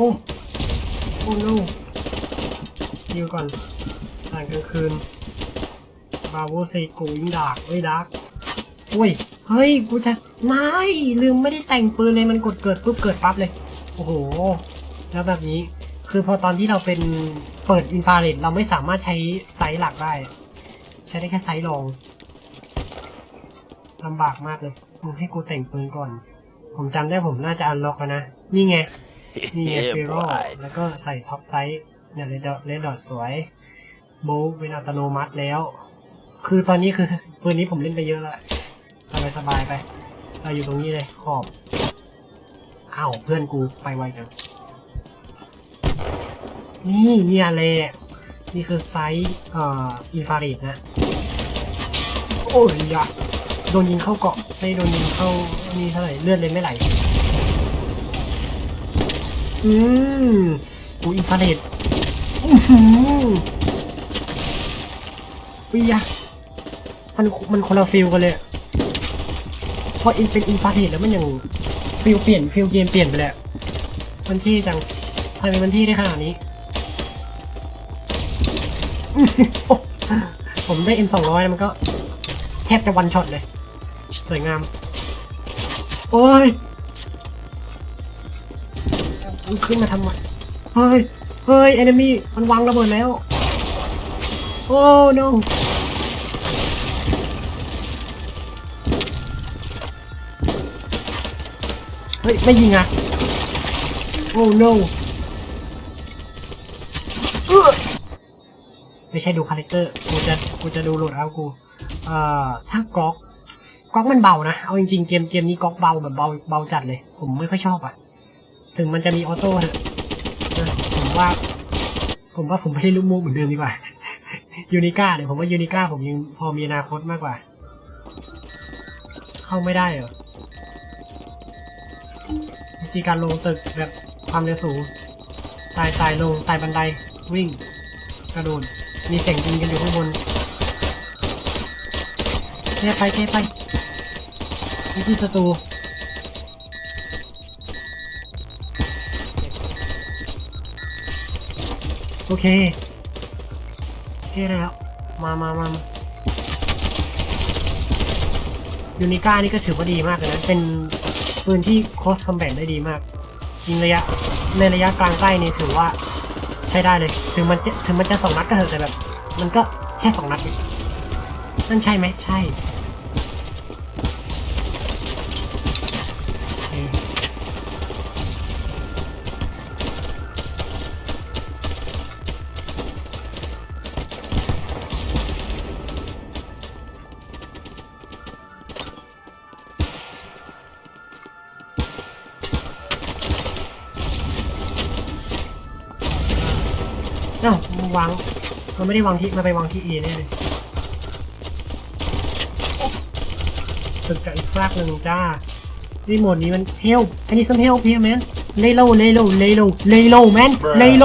อ้โอ้โนยิวก่อนอ่านกลางคืน บาโวเซกูยิงดากเฮ้ยดากอุ้ย เฮ้ย กูจะไม่ลืมไม่ได้แต่งปืนเลยมันกดเกิดปุ๊บเกิดปั๊บเลย โอ้โห แล้วแบบนี้ คือพอตอนที่เราเป็นเปิดอินฟราเรดเราไม่สามารถใช้ไซส์หลักได้ ใช้ได้แค่ไซส์รองลำบากมากเลยมึงให้กูแต่งปืนก่อน ผมจำได้ผมน่าจะอันล็อกแล้วนะ นี่ไง นี่ไง Yeah, เฟโร่แล้วก็ใส่ท็อปไซส์เนี่ยเลดดอทเลดดอทสวยโบว์เป็นอัตโนมัติแล้ว คือตอนนี้คือปืนนี้ผมเล่นไปเยอะแล้วสบายสบายไป เราอยู่ตรงนี้เลยขอบอ้าวเพื่อนกูไปไวจัง นี่เนี่ยเลยนี่คือไซส์เอ่ออินฟาเรดนะ โอ้ยอยะโดนยิงเข้าเกาะไม่โดนยิงเข้านี่เท่าไหร่เลือดเลยไม่ไหล อืมอูอินฟาเรดอื้อหือวิยะมันมันคนละฟิลกันเลยพออินเป็นอินฟาเรดแล้วมันยังฟิลเปลี่ยนฟิลเกมเปลี่ยนไปเละมันเท่จังทำไมมันเท่ได้ขนาดนี้ ผมได้ M 2 0 0 มันก็แทบจะวันช็อตเลย สวยงาม โอ้ย มันขึ้นมาทำไมเฮ้ย เฮ้ยเอนมี่มันวางระเบิดแล้ว โอ้ no เฮ้ย ไม่ยิงอะ โอ้ no ไม่ใช่ดูคาแรคเตอร์ กูจะ กูจะดูโหลดเอากู เอ่อ ถ้ากล็อกกล็อกมันเบานะ เอาจริงๆ เกมเกมนี้กล็อกเบาแบบเบาเบาจัดเลย ผมไม่ค่อยชอบอะ ถึงมันจะมีออโต้นะผมว่า ผมว่าผมไม่ได้ลูกมูกเหมือนเดิมดีกว่ายูนิก้าเนี่ยผมว่ายูนิก้าผมยังพอมีอนาคตมากกว่า เข้าไม่ได้เหรอวิธีการลงตึกแบบความเร็วสูงตายตายลงตายบันไดวิ่ง กระโดดมีเสียงยิงกันอยู่ข้างบนแค่ไปแค่ไปวิธีศัตรู โอเค โอเคแล้ว มามามายูนิก้านี่ก็ถือว่าดีมากเลยนะ เป็นปืนที่ cross combat ได้ดีมาก ยิงระยะ ในระยะกลางใกล้นี่ถือว่าใช้ได้เลย ถึงมันจะถึงมันจะสองนัดก็เถอะแต่แบบ มันก็แค่สองนัดนั่นใช่ไหมใช่ วางมันไม่ได้วางที่มันไปวางที่ E แน่เลยตึกกับอีกฟากหนึ่งจ้ารีโมทนี้มันเฮลอันนี้ซัมเฮลเพียแมนเลโลเลโลเลโลเลโลแมนเลโล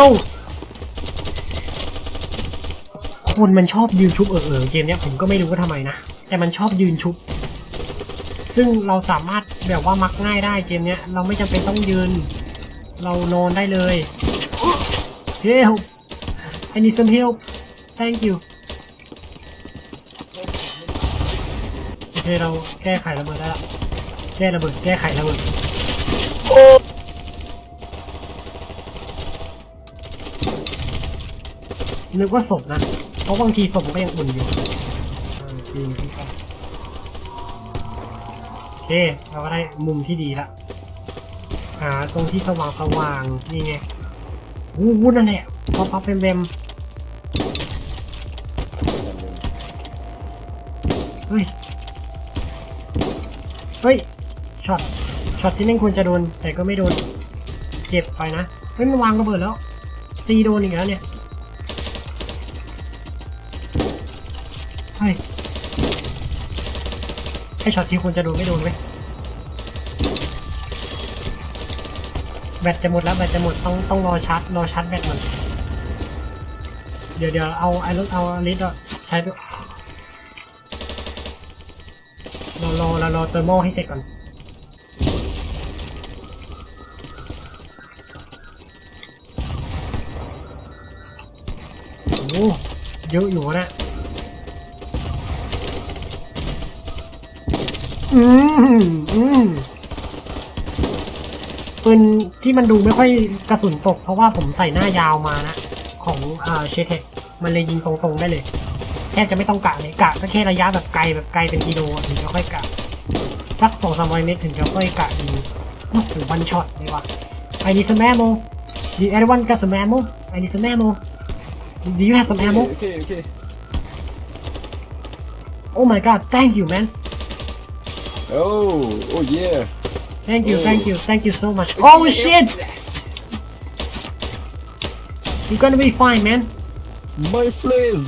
คนมันชอบยืนชุบเออเออเกมเนี้ยผมก็ไม่รู้ว่าทำไมนะ แต่มันชอบยืนชุบ ซึ่งเราสามารถแบบว่ามักง่ายได้เกมเนี้ย เราไม่จำเป็นต้องยืน เรานอนได้เลยเฮล I need some help thank you โอเคเราแก้ไขระเบิดได้ละแก้ระเบิดแก้ไขระเบิดนึกว่าศพนะ เพราะบางทีศพมันก็ยังอุ่นอยู่อ่าปีนขึ้นไปโอเค เราก็ได้มุมที่ดีละ หาตรงที่สว่างสว่างนี่ไงวู้วู้นั่นแหละพอพับเป็นเบม ฮ้ย เฮ้ย ช็อต ช็อตที่นั่นควรจะโดน แต่ก็ไม่โดน เจ็บไปนะ เฮ้ย มันวางระเบิดแล้ว ซีโดนอีกแล้วเนี่ย เฮ้ย ไอช็อตที่ควรจะโดนไม่โดนไหมแบตจะหมดแล้วแบตจะหมดต้องต้องรอชาร์จรอชาร์จแบตมัน เดี๋ยวเดี๋ยวเอาไอ้รถเอาลิตรใช้ รอเรารอเติมโมให้เสร็จก่อน โอ้เยอะอยู่นะอืมอืมปืนที่มันดูไม่ค่อยกระสุนตก เพราะว่าผมใส่หน้ายาวมานะ ของอ่าเชเทคมันเลยยิงตรงๆได้เลย แทบจะไม่ต้องกะเลยกะก็แค่ระยะแบบไกลแบบไกลเป็นกิโลอะถึงจะค่อยกะสักสองสามร้อยเมตรถึงจะค่อยกะยิงโอ้โหวันช็อตเลยว่ะ I need some ammo Did anyone got some ammo I need some ammo Do you have some ammo Okay, okay. Oh my god thank you man Oh, oh yeah. Thank you Oh. thank you thank you so much Oh shit You're gonna be fine man My friend,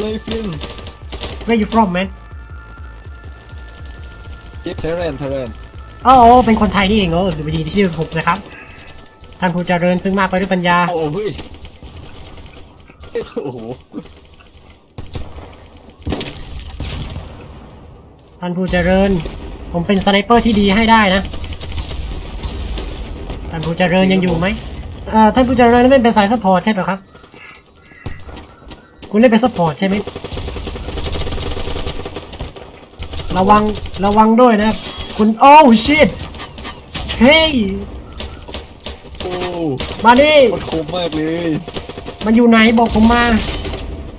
my friend. Where you from man Yeah, Thailand, Thailand. อ๋อเป็นคนไทยนี่เองเออดีที่ชื่อผมนะครับ ท่านผู้เจริญซึ่งมากไปด้วยปัญญา โอ้เฮ้ยโอ้โห ท่านผู้เจริญ ผมเป็นสไนเปอร์ที่ดีให้ได้นะ ท่านผู้เจริญยังอยู่ไหมเอ่อท่านผู้เจริญไม่เป็นสายซัพพอร์ตใช่ไหมครับ คุณเล่นเป็นซัพพอร์ตใช่ไหมระวังระวังด้วยนะครับคุณโอ้ชิตเฮ้ยโอ้มาดิมันคมมากเลยมันอยู่ไหนบอกผมมา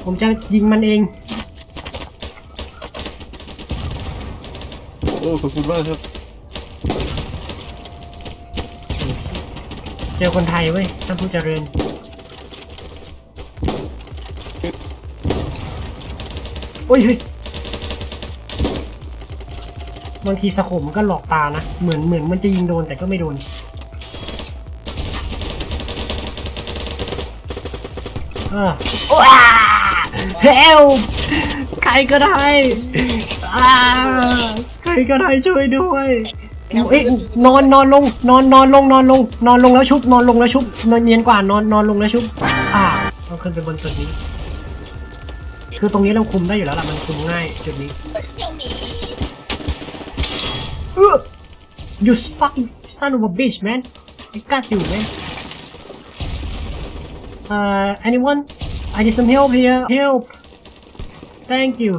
ผมจะยิงมันเอง โอ้ขอบคุณมากครับเจอคนไทยเว้ยท่านผู้เจริญ โอ้ยเฮ้ยบางทีสโคปมันก็หลอกตานะ เหมือนเหมือนมันจะยิงโดนแต่ก็ไม่โดนอ่าว้าเฮลใครก็ได้อ่าใครก็ได้ช่วยด้วยเอ้ยนอนนอนลงนอนนอนลงนอนลง นอนลงแล้วชุบนอนลงแล้วชุบนอนเนียนกว่านอนนอนลงแล้วชุบ อ่าต้องขึ้นไปบนจุดนี้ คือตรงนี้เราคุมได้อยู่แล้วล่ะมันคุมง่ายจุดนี้เออ you fucking son of a bitch man I got you man uh anyone I need some help here help thank you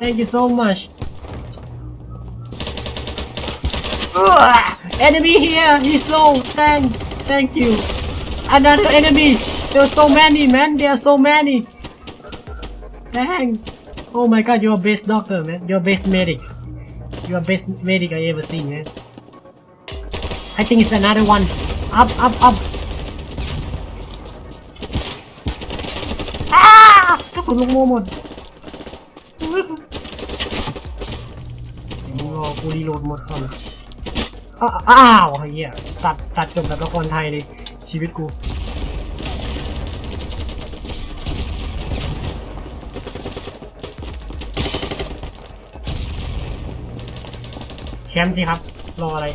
thank you so much uh, enemy here he's low thank thank you another enemy there are so many man there are so many Thanks. Oh my god, you're best doctor, man. You're best medic. You're best medic I ever seen, man. I think it's another one. Up, up, up. อ้ากระสุนลงโมหมดมึงรอกูรีโหลดหมดก่อนอ้าอ้าวเฮียตัดตัดจบแบบละครไทยเลยชีวิตกู แชมป์สิครับ รออะไร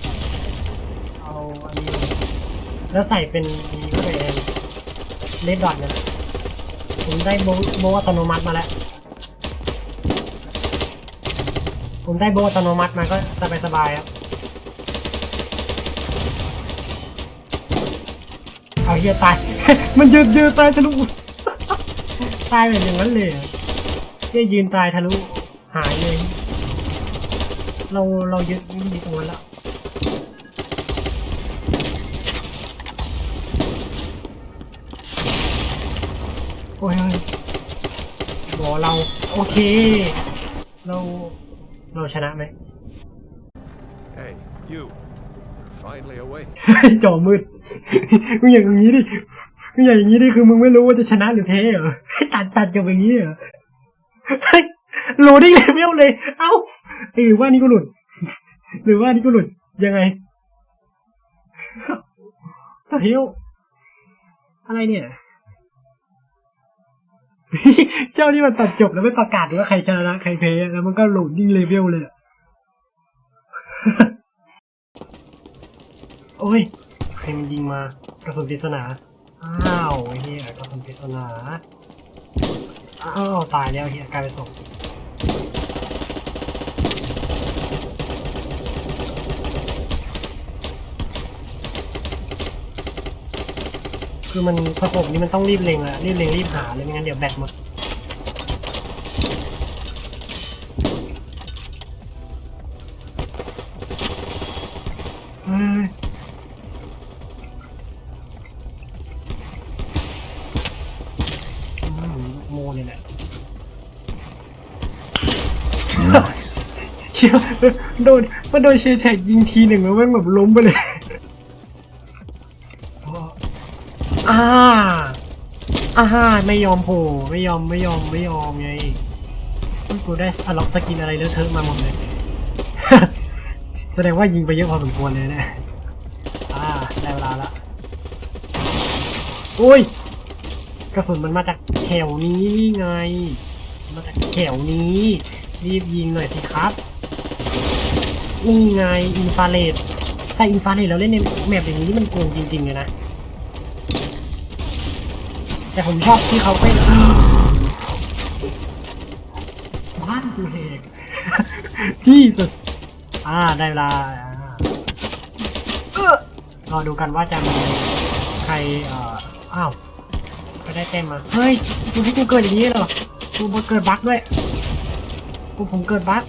เอาอันนี้ แล้วใส่เป็นนี้เข้าไปเองเลดดอทเนี่ยผมได้โบโบอัตโนมัติมาแล้ว ผมได้โบอัตโนมัติมาก็สบายสบายครับ เอาเฮียตาย มันยืนยืนตายทะลุ ตายแบบอย่างนั้นเลยเฮียยืนตายทะลุ หายเลย เราเรายึดนี่ตรงนั้นแล้วโอ้ยบอเรา โอเค เรา เราชนะไหม Hey, you. You're finally awake. จอมืดมึงอย่างอย่างนี้ดิมึงอย่างอย่างนี้ดิคือมึงไม่รู้ว่าจะชนะหรือแพ้เหรอตัดตัดจบอย่างนี้เหรอเฮ้ย โหลดิ้งเลเวลเลย เอ้าหรือว่านี่ก็หลุด หรือว่านี่ก็หลุด ยังไงตาเฮียวอะไรเนี่ย เจ้านี่มันตัดจบแล้วไม่ประกาศว่าใครชนะใครแพ้แล้วมันก็โหลดดิ้งเลเวลเลย โอ้ย ใครมันยิงมากระสุนปริศนา อ้าวเฮียกระสุนปริศนา อ้าว ตายแล้วเฮียกลายเป็นศพ คือมันประกบนี้มันต้องรีบเล็งอะรีบเล็งรีบหาเลยไม่งั้นเดี๋ยวแบตหมด เชี่ยโดนมันโดนเชยแท็กยิงทีหนึ่งแล้วแม่งแบบล้มไปเลยอ่าอ่าไม่ยอมโผล่ไม่ยอมไม่ยอมไม่ยอมไงกูได้อล็อกสกินอะไรเลอะเทอะมาหมดเลย แสดงว่ายิงไปเยอะพอสมควรเลยเนี่ยอ่าได้เวลาละอุ้ยกระสุนมันมาจากแถวนี้นี่ไง มาจากแถวนี้ รีบยิงหน่อยสิครับ นี่ไงอินฟาเรดใส่อินฟาเรดแล้วเล่นในแมปอย่างนี้นี่มันโกงจริงๆเลยนะ แต่ผมชอบที่เขาเป็นบ้านกูเฮกที่สุดอ่าได้เวลาเออรอดูกันว่าจะมีใครเอ่ออ้าวก็ได้แต้มมา เฮ้ยกูที่กูเกิดอย่างนี้เหรอกูเกิดบั๊กด้วยกูผมเกิดบั๊ก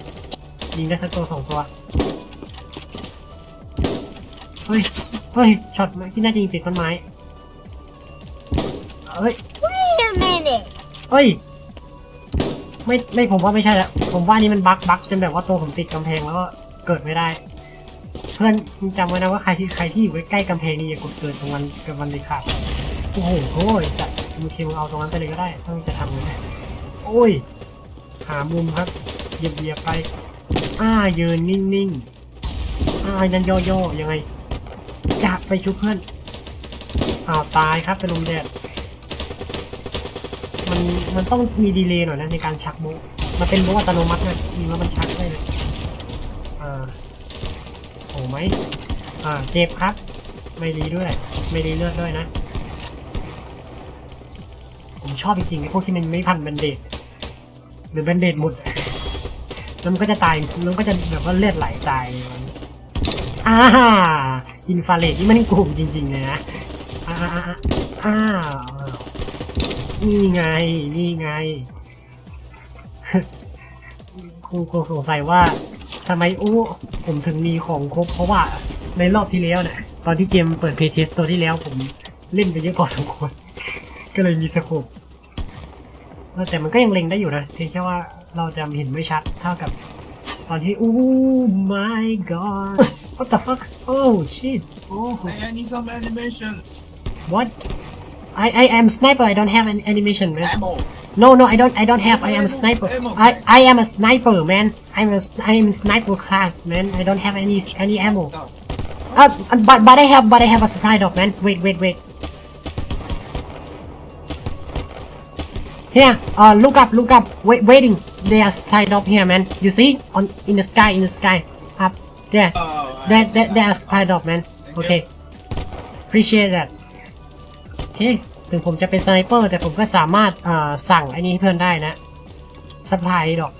ยิงได้สักตัวสองตัว เฮ้ย เฮ้ย ช็อตที่น่าจะยิงติดต้นไม้ เฮ้ย Wait a minute. เฮ้ย ไม่ ไม่ ผมว่าไม่ใช่ละผมว่านี่มันบั๊กบั๊กจนแบบว่าตัวผมติดกำแพงแล้วก็เกิดไม่ได้ เพื่อนมึงจำไว้นะว่าใครที่ใครที่อยู่ใกล้ๆกำแพงนี่อย่ากดเกิดตรงนั้นกับมันเลยค่ะโอ้โหโอ้ยสัตว์มึงคิวเอาตรงนั้นไปเลยก็ได้ถ้ามึงจะทำเลยโอ้ย หามุมครับเหยียบเหยียบๆไป อ้ายืนนิ่งๆอ้านั่นย่อๆยังไงจะไปชุบเพื่อนอ้าวตายครับเป็นลมแดดมันมันต้องมีดีเลย์หน่อยนะในการชักโบะมันเป็นโบะอัตโนมัตินะยิงแล้วมันชักได้เลยอ่าโอ้ไหมอ่าเจ็บครับ ไม่ดีด้วย ไม่ดีเลือดด้วยนะ ผมชอบจริงๆไอ้พวกที่มันไม่พันแบนเดดหรือแบนเดดหมด แล้วมันก็จะตายแล้วมันก็จะแบบว่าเลือดไหลตายมันอ่าอินฟาเรดนี่มันโกงจริงๆเลยนะอ่าอ่าอ่านี่ไง นี่ไงคงคงสงสัยว่าทำไมโอ้ผมถึงมีของครบ เพราะว่าในรอบที่แล้วเนี่ยตอนที่เกมเปิดเพย์เทสตัวที่แล้วผมเล่นไปเยอะพอสมควร ก็เลยมีสโคปแต่มันก็ยังเล็งได้อยู่นะเพียงแค่ว่า เราจะเห็นไม่ชัดเท่ากับตอนที่โอ้ my god what the fuck oh shit oh I need some animation. what I I am sniper I don't have an animation man Ammo. No, no, I don't. I don't have. I am a sniper. I I am a sniper, man. I'm a I am a sniper class, man. I don't have any any ammo. Uh, but but I have but I have a supply drop, man. Wait, wait, wait. Here, uh, look up, look up. Wait, waiting. There's supply drop here, man. You see on in the sky, in the sky, up there. Oh, There, there, there's supply drop, man. Okay. Appreciate that. โอเคถึงผมจะเป็นสไนเปอร์แต่ผมก็สามารถอ่าสั่งไอ้นี้ให้เพื่อนได้นะสปายดอก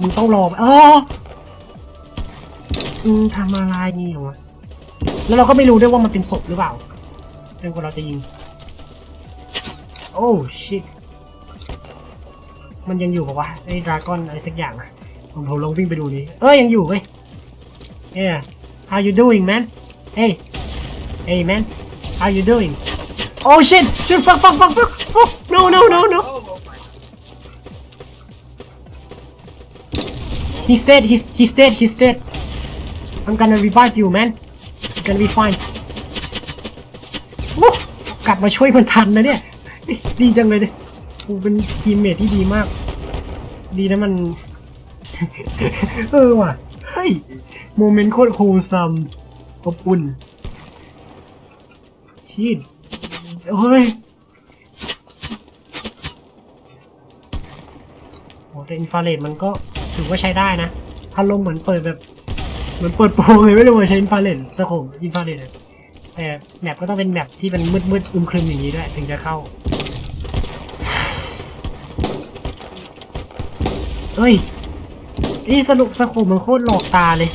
มึงต้องรอเออมึงทำอะไรนี่หรอแล้วเราก็ไม่รู้ด้วยว่ามันเป็นศพหรือเปล่าจนกว่าเราจะยิง โอ้ชิต มันยังอยู่ปะวะไอ้ดราก้อนอะไรสักอย่างอะผมผมลองวิ่งไปดูนี่เออยังอยู่เว้ย Yeah how you doing man hey hey man how you doing Oh shit! Shit! Fuck! Fuck! Fuck! Fuck! No! No! No! No! He's dead. He's he's dead. He's dead. I'm gonna revive you, man. You're gonna be fine. กลับมาช่วยมันทันนะเนี่ย ดีดีจังเลยเนี่ย กูเป็นทีมเมทที่ดีมาก ดีนะมัน เออว่ะ เฮ้ย โมเมนต์โคตรโฮซัมอบอุ่นชีดโอ้ยโอ้แต่อินฟราเรดมันก็ถือว่าใช้ได้นะอารมณ์เหมือนเปิดแบบ เหมือนเปิดโปรเลยไม่ได้ว่าใช้อินฟราเรดสโคปอินฟราเรดแต่แมปก็ต้องเป็นแมปที่มันมืดมืดๆอึมครึมอย่างนี้ด้วยถึงจะเข้า เฮ้ย นี่สนุกสโคมันโคตรหลอกตาเลย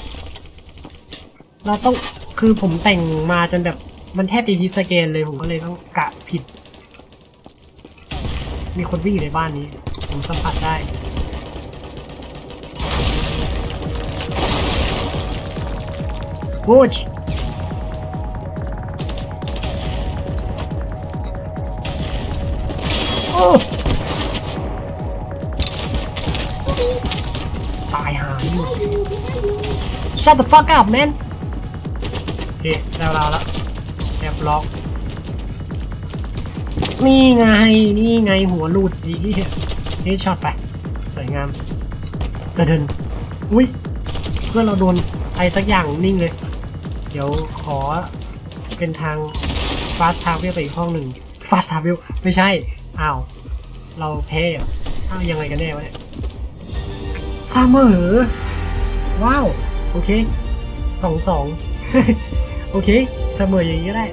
เราต้องคือผมแต่งมาจนแบบมันแทบจะฮิสแกนเลยผมก็เลยต้องกะผิด มีคนวิ่งอยู่ในบ้านนี้ ผมสัมผัสได้วูชโอ้ Shut the fuck up man โอเคได้เวลาแล้วแอบล็อก นี่ไง นี่ไงหัวหลุดดีนี่ช็อตไป สวยงามกระเดินอุ้ย เพื่อนเราโดนอะไรสักอย่างนิ่งเลย เดี๋ยวขอเป็นทาง fast travel ไปอีกห้องหนึ่ง fast travel ไม่ใช่ อ้าว เราแพ้เหรออ้าวยังไงกันแน่วะเนี่ยเสมอว้าว โอเคสองสองโอเค เสมออย่างนี้ก็ได้